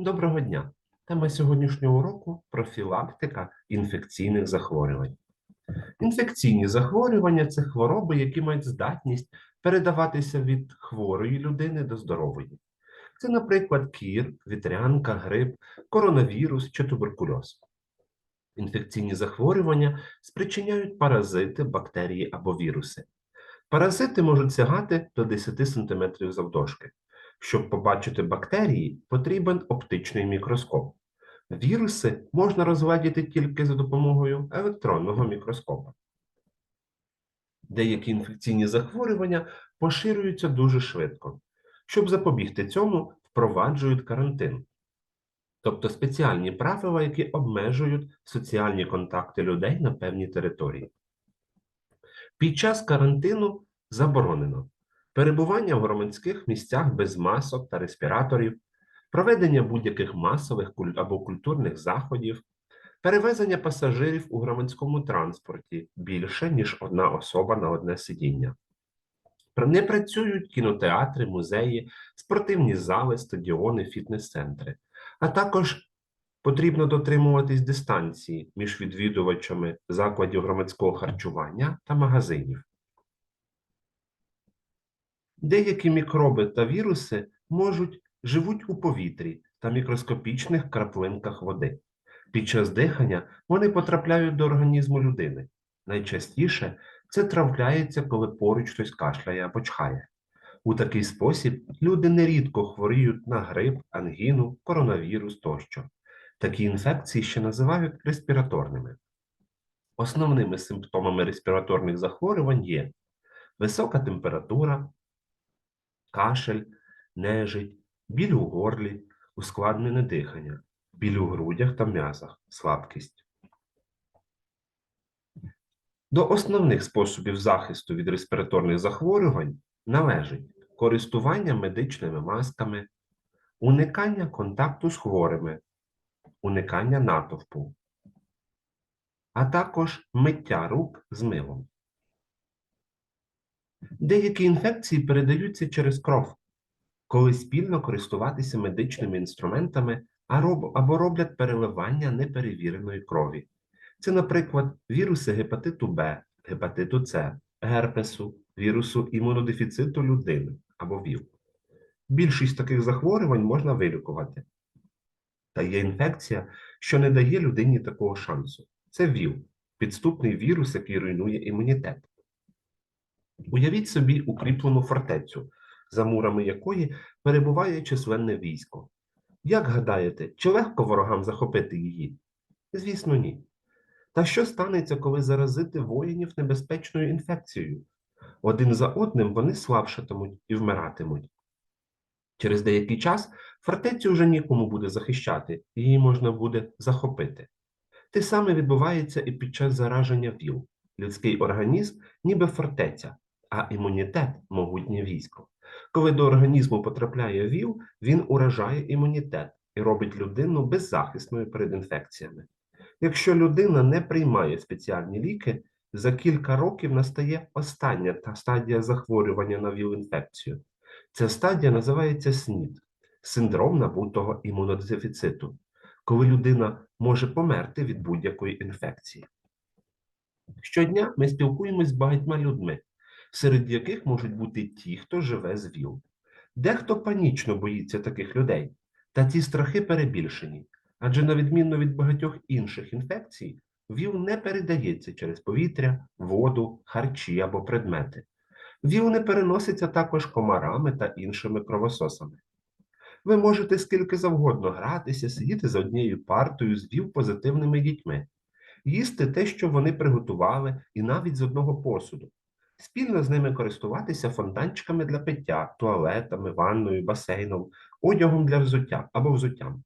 Доброго дня! Тема сьогоднішнього уроку профілактика інфекційних захворювань. Інфекційні захворювання це хвороби, які мають здатність передаватися від хворої людини до здорової. Це, наприклад, кір, вітрянка, грип, коронавірус чи туберкульоз. Інфекційні захворювання спричиняють паразити, бактерії або віруси. Паразити можуть сягати до 10 см завдовжки. Щоб побачити бактерії, потрібен оптичний мікроскоп. Віруси можна розгледіти тільки за допомогою електронного мікроскопа. Деякі інфекційні захворювання поширюються дуже швидко. Щоб запобігти цьому, впроваджують карантин, тобто спеціальні правила, які обмежують соціальні контакти людей на певній території. Під час карантину заборонено перебування в громадських місцях без масок та респіраторів, проведення будь-яких масових або культурних заходів, перевезення пасажирів у громадському транспорті більше, ніж одна особа на одне сидіння. Не працюють кінотеатри, музеї, спортивні зали, стадіони, фітнес-центри, а також потрібно дотримуватись дистанції між відвідувачами закладів громадського харчування та магазинів. Деякі мікроби та віруси можуть живуть у повітрі та мікроскопічних краплинках води. Під час дихання вони потрапляють до організму людини. Найчастіше це трапляється, коли поруч хтось кашляє або чхає. У такий спосіб люди нерідко хворіють на грип, ангіну, коронавірус тощо. Такі інфекції ще називають респіраторними. Основними симптомами респіраторних захворювань є висока температура, кашель, нежить, біль у горлі, ускладнене дихання, біль у грудях та м'язах, слабкість. До основних способів захисту від респіраторних захворювань належить користування медичними масками, уникання контакту з хворими, уникання натовпу, а також миття рук з милом. Деякі інфекції передаються через кров, коли спільно користуватися медичними інструментами або роблять переливання неперевіреної крові. Це, наприклад, віруси гепатиту Б, гепатиту С, герпесу, вірусу імунодефіциту людини або ВІЛ. Більшість таких захворювань можна вилікувати. Та є інфекція, що не дає людині такого шансу. Це ВІЛ, підступний вірус, який руйнує імунітет. Уявіть собі укріплену фортецю, за мурами якої перебуває численне військо. Як гадаєте, чи легко ворогам захопити її? Звісно, ні. Та що станеться, коли заразити воїнів небезпечною інфекцією? Один за одним вони слабшатимуть і вмиратимуть. Через деякий час фортецю вже нікому буде захищати, її можна буде захопити. Те саме відбувається і під час зараження ВІЛ. Людський організм ніби фортеця, а імунітет могутнє військо. Коли до організму потрапляє ВІЛ, він уражає імунітет і робить людину беззахисною перед інфекціями. Якщо людина не приймає спеціальні ліки, за кілька років настає остання та стадія захворювання на ВІЛ-інфекцію. Ця стадія називається СНІД синдром набутого імунодефіциту, коли людина може померти від будь-якої інфекції. Щодня ми спілкуємось з багатьма людьми, серед яких можуть бути ті, хто живе з ВІЛ. Дехто панічно боїться таких людей, та ці страхи перебільшені, адже на відміну від багатьох інших інфекцій, ВІЛ не передається через повітря, воду, харчі або предмети. ВІЛ не переноситься також комарами та іншими кровососами. Ви можете скільки завгодно гратися, сидіти за однією партою з ВІЛ-позитивними дітьми, їсти те, що вони приготували, і навіть з одного посуду, спільно з ними користуватися фонтанчиками для пиття, туалетами, ванною, басейном, одягом для взуття або взуттям.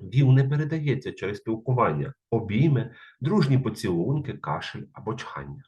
ВІЛ не передається через спілкування, обійми, дружні поцілунки, кашель або чхання.